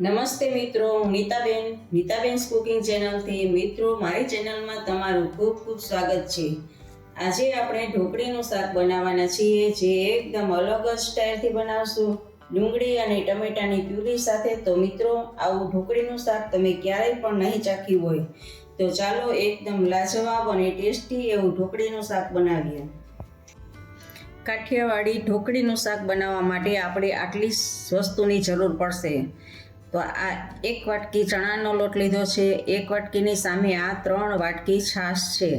નમસ્તે મિત્રો, હું નીતાબેન, નીતાબેન્સ કુકિંગ ચેનલથી. મિત્રો, મારી ચેનલમાં તમારું ખૂબ ખૂબ સ્વાગત છે. આજે આપણે ઢોકળીનું શાક બનાવવાના છીએ, જે એકદમ અલગ જ સ્ટાઇલથી બનાવશું. ડુંગળી અને ટમેટાની પ્યુરી સાથે તો મિત્રો, આવું ઢોકળીનું શાક તમે ક્યારેય પણ નહીં ચાખ્યું હોય. તો ચાલો એકદમ લાજવાબ અને ટેસ્ટી એવું ઢોકળીનું શાક બનાવીએ. કાઠિયાવાડી ઢોકળીનું શાક બનાવવા માટે આપણે આટલી વસ્તુની જરૂર પડશે. તો આ એક વાટકી ચણાનો લોટ લીધો છે, એક વાટકીની સામે આ ત્રણ વાટકી છાશ છે.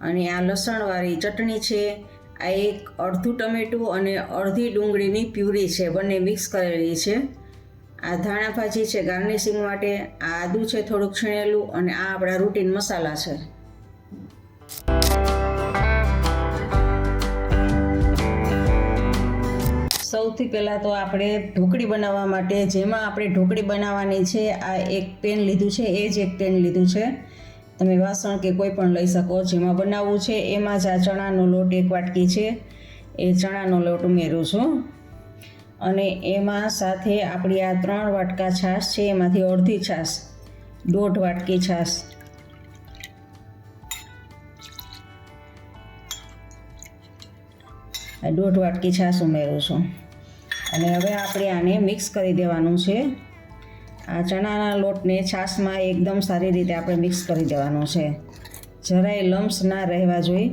અને આ લસણવાળી ચટણી છે, આ એક અડધું ટમેટું અને અડધી ડુંગળીની પ્યુરી છે, બંને મિક્સ કરેલી છે. આ ધાણા ભાજી છે ગાર્નિશિંગ માટે, આ આદું છે થોડુંક છીણેલું અને આ આપણા રૂટીન મસાલા છે. સૌથી પહેલાં તો આપણે ઢોકળી બનાવવા માટે જેમાં આપણે ઢોકળી બનાવવાની છે, આ એક પેન લીધું છે, એ જ એક પેન લીધું છે. તમે વાસણ કે કોઈ પણ લઈ શકો, જેમાં બનાવવું છે, એમાં જ આ ચણાનો લોટ એક વાટકી છે. એ ચણાનો લોટ ઉમેરું છું. અને એમાં સાથે આપણી આ ત્રણ વાટકા છાશ છે, એમાંથી અડધી છાશ, દોઢ વાટકી છાશ. દોઢ વાટકી છાશ ઉમેરું છું. અને હવે આપણે આને મિક્સ કરી દેવાનું છે. આ ચણાના લોટને છાશમાં એકદમ સારી રીતે આપણે મિક્સ કરી દેવાનું છે. જરાય લમ્સ ના રહેવા જોઈએ.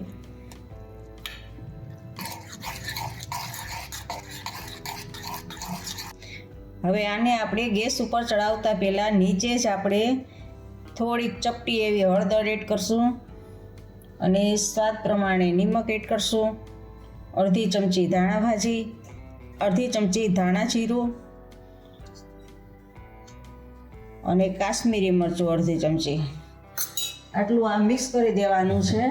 હવે આને આપણે ગેસ ઉપર ચડાવતા પહેલાં નીચે જ આપણે થોડીક ચપટી એવી હળદર એડ કરશું અને સ્વાદ પ્રમાણે નિમક એડ કરશું. અડધી ચમચી ધાણા ભાજી અડધી ચમચી ધાણા જીરું અને કાશ્મીરી મરચું અડધી ચમચી. આટલું આ મિક્સ કરી દેવાનું છે.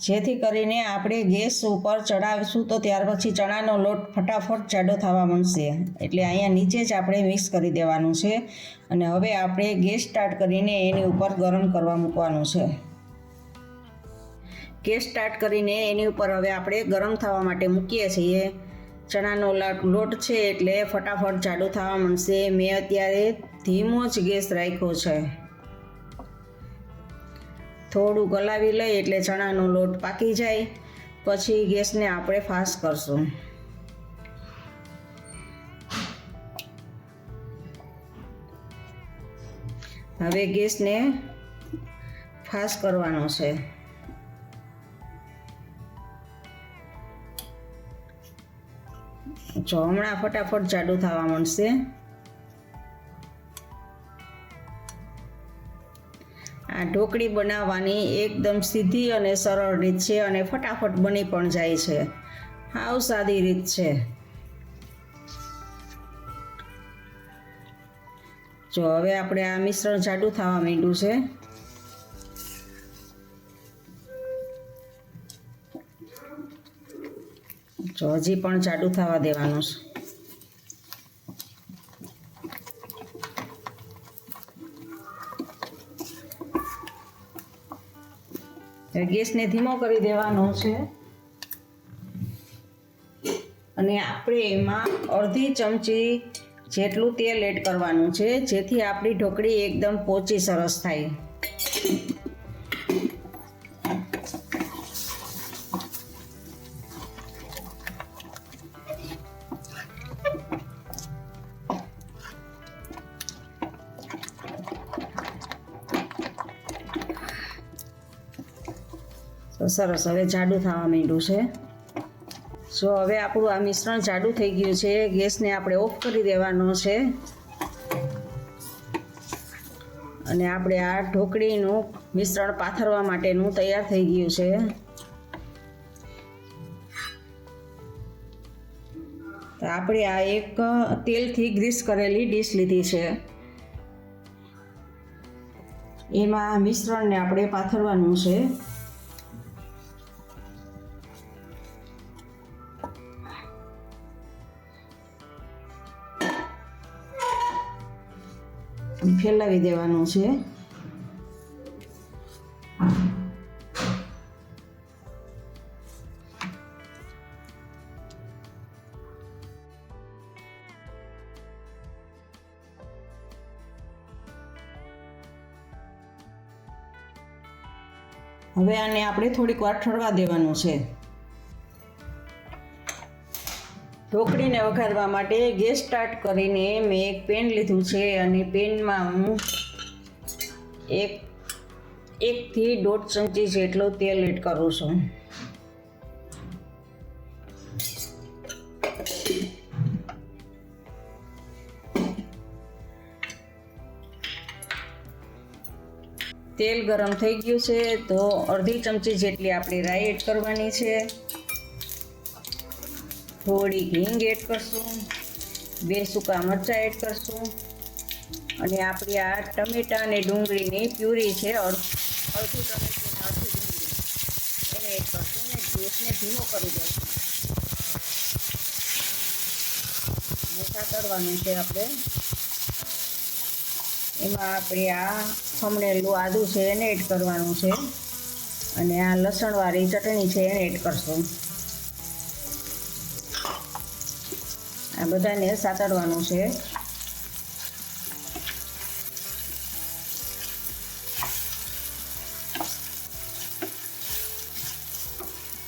જેથી કરીને આપણે ગેસ ઉપર ચડાવીશું તો ત્યાર પછી ચણાનો લોટ ફટાફટ જાડો થવા માંડશે. એટલે અહીંયા નીચે જ આપણે મિક્સ કરી દેવાનું છે. અને હવે આપણે ગેસ સ્ટાર્ટ કરીને એની ઉપર ગરમ કરવા મૂકવાનું છે. ગેસ સ્ટાર્ટ કરીને એની ઉપર હવે આપણે ગરમ થવા માટે મૂકીએ છીએ. ચણાનો લોટ છે એટલે ફટાફટ જાડો થવા માંડશે. મેં અત્યારે ધીમો જ ગેસ રાખ્યો છે. થોડું ગલાવી લઈ એટલે ચણાનો લોટ પાકી જાય. પછી ગેસને આપણે ફાસ્ટ કરશું. હવે ગેસને ફાસ્ટ કરવાનો છે. જો, હમણાં ફટાફટ જાડું થવા માંડશે. આ ઢોકળી બનાવવાની એકદમ સીધી અને સરળ રીત છે અને ફટાફટ બની પણ જાય છે. હાવ સાદી રીત છે. જો, હવે આપણે આ મિશ્રણ જાડું થવા માંડ્યું છે. જો હજી પણ જાડું થવા દેવાનું છે. ગેસને ધીમો કરી દેવાનો છે. અને આપણે એમાં અડધી ચમચી જેટલું તેલ એડ કરવાનું છે, જેથી આપણી ઢોકળી એકદમ પોચી સરસ થાય. સરસ, હવે જાડું થવા માંડ્યું છે. સો હવે આપણું આ મિશ્રણ જાડું થઈ ગયું છે, ગેસને આપણે ઓફ કરી દેવાનો છે. અને આપણે આ ઢોકળીનું મિશ્રણ પાથરવા માટેનું તૈયાર થઈ ગયું છે. આપણે આ એક તેલથી ગ્રીસ કરેલી ડીશ લીધી છે. એમાં મિશ્રણને આપણે પાથરવાનું છે. ફેલાવી દેવાનું છે હવે આને આપણે થોડીક વાર ઠરવા દેવાનું છે. ઢોકળીને વઘારવા માટે ગેસ સ્ટાર્ટ કરીને મેં એક પેન લીધું છે અને પેનમાં હું એક, એકથી દોઢ ચમચી જેટલો તેલ એડ કરું છું. તેલ ગરમ થઈ ગયું છે તો અડધી ચમચી જેટલી આપણે રાઈ એડ કરવાની છે. થોડી હિંગ એડ કરશું, બે સૂકા મરચાં એડ કરશું અને આપણી આ ટમેટા અને ડુંગળીની પ્યુરી છે અડ- અડધું ટમેટું અને અડધી ડુંગળી. એને એડ કરશું અને ગેસને ધીમો કરી દઈશું. મોટા કરવાનું છે આપણે. એમાં આપણે આ ખમણેલું આદું છે એને એડ કરવાનું છે. અને આ લસણવાળી ચટણી છે એને એડ કરશું. આ બધાને સાતળવાનું છે.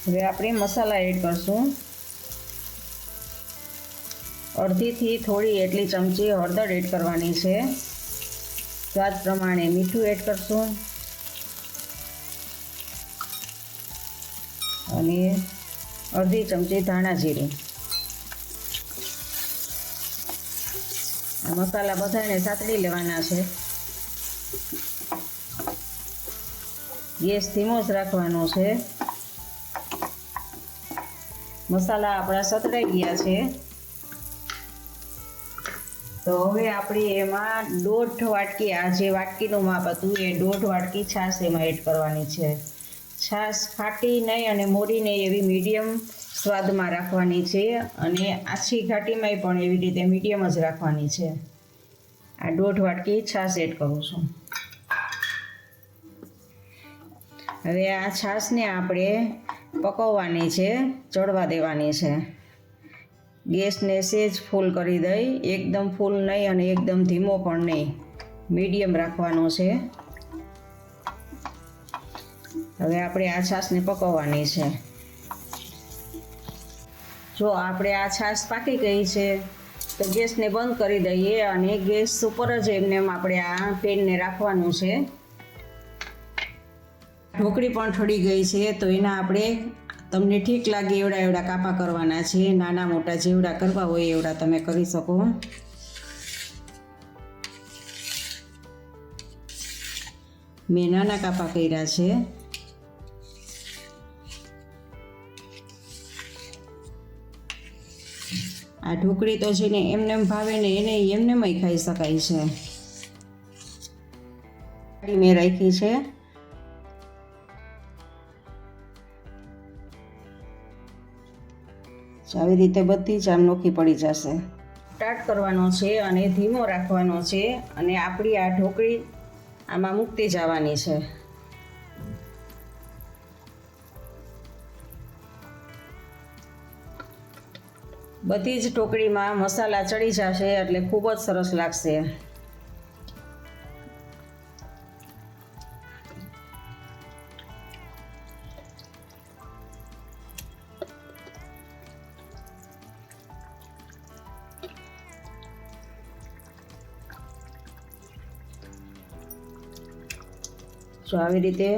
હવે આપણે મસાલા એડ કરશું. અડધીથી થોડી એટલી ચમચી હળદર એડ કરવાની છે. સ્વાદ પ્રમાણે મીઠું એડ કરશું. અને અડધી ચમચી ધાણા જીરું. મસાલા બધાને સાતડી લેવાના છે. ગેસ ધીમો જ રાખવાનો છે. મસાલા આપણા સતડાઈ ગયા છે. તો હવે આપણે એમાં દોઢ વાટકી, આ જે વાટકીનું માપ હતું એ દોઢ વાટકી છાશ એમાં એડ કરવાની છે. છાશ ફાટી નહીં અને મોરી નહીં એવી મીડિયમ સ્વાદમાં રાખવાની છે અને આછી ઘાટીમાંય પણ એવી રીતે મીડિયમ જ રાખવાની છે. આ દોઢ વાટકી છાશ એડ કરું છું. હવે આ છાશને આપણે પકવવાની છે, ચડવા દેવાની છે. ગેસને સેજ ફૂલ કરી દઈ, એકદમ ફૂલ નહીં અને એકદમ ધીમો પણ નહીં. મીડિયમ રાખવાનો છે. હવે આપણે આ છાશને પકવવાની છે. જો આપણે આ છાશ પાકી ગઈ છે, તો ગેસને બંધ કરી દઈએ અને ગેસ ઉપર જ એમને એમ આપણે આ પેનને રાખવાનું છે. ઢોકળી પણ ઠળી ગઈ છે, તો એના આપણે તમને ઠીક લાગે એવડા એવડા કાપા કરવાના છે, નાના મોટા જેવડા કરવા હોય એવડા તમે કરી શકો. મેં નાના કાપા કર્યા છે. આ ઢોકળી તો છે ને એમને ભાવે ને એને એમનેમય ખાઈ શકાય છે. મેં રાખી છે. આવી રીતે બધી જ આમ નોખી પડી જશે. સ્ટાર્ટ કરવાનો છે અને ધીમો રાખવાનો છે અને આપણી આ ઢોકળી આમાં મૂકતી જવાની છે. બધી જ ટોકડીમાં મસાલા ચડી જશે એટલે ખૂબ જ સરસ લાગશે. જો આવી રીતે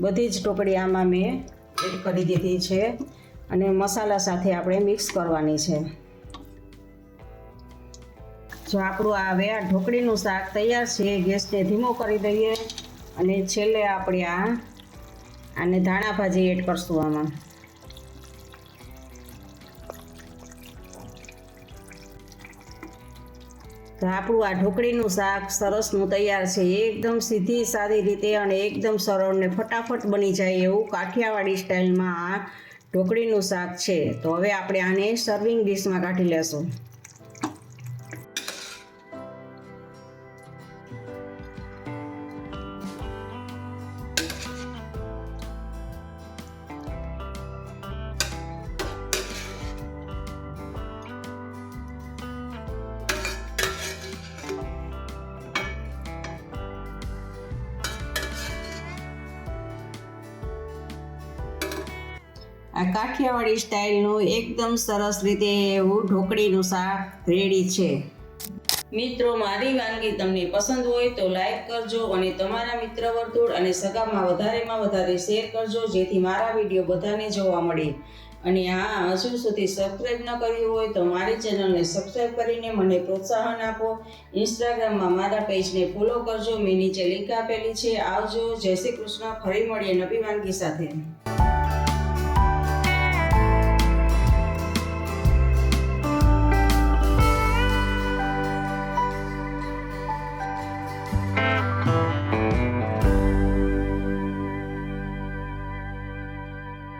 બધી જ ટોકડી આમાં મેં એડ કરી દીધી છે. અને મસાલા સાથે આપણે મિક્સ કરવાની છે. જો આપણું આ હવે આ ઢોકળીનું શાક તૈયાર છે, ગેસને ધીમો કરી દઈએ અને છેલ્લે આપણે આ આને ધાણા ભાજી એડ કરશું આમાં. તો આપણું આ ઢોકળીનું શાક સરસનું તૈયાર છે, એકદમ સીધી, સારી રીતે અને એકદમ સરળ ને ફટાફટ બની જાય એવું કાઠિયાવાડી સ્ટાઇલમાં આ ઢોકળીનું શાક છે. તો હવે આપણે આને સર્વિંગ ડીશમાં કાઢી લેશું. આ કાઠિયાવાડી સ્ટાઇલનું એકદમ સરસ રીતે એવું ઢોકળીનું શાક રેડી છે. મિત્રો, મારી વાનગી તમને પસંદ હોય તો લાઈક કરજો અને તમારા મિત્ર વર્તુળ અને સગામાં વધારેમાં વધારે શેર કરજો, જેથી મારા વીડિયો બધાને જોવા મળે. અને હા, હજુ સુધી સબસ્ક્રાઈબ ન કર્યું હોય તો મારી ચેનલને સબસ્ક્રાઈબ કરીને મને પ્રોત્સાહન આપો. ઇન્સ્ટાગ્રામમાં મારા પેજને ફોલો કરજો. મેં નીચે લિંક આપેલી છે. આવજો. જય શ્રી કૃષ્ણ. ફરી મળીએ નવી વાનગી સાથે.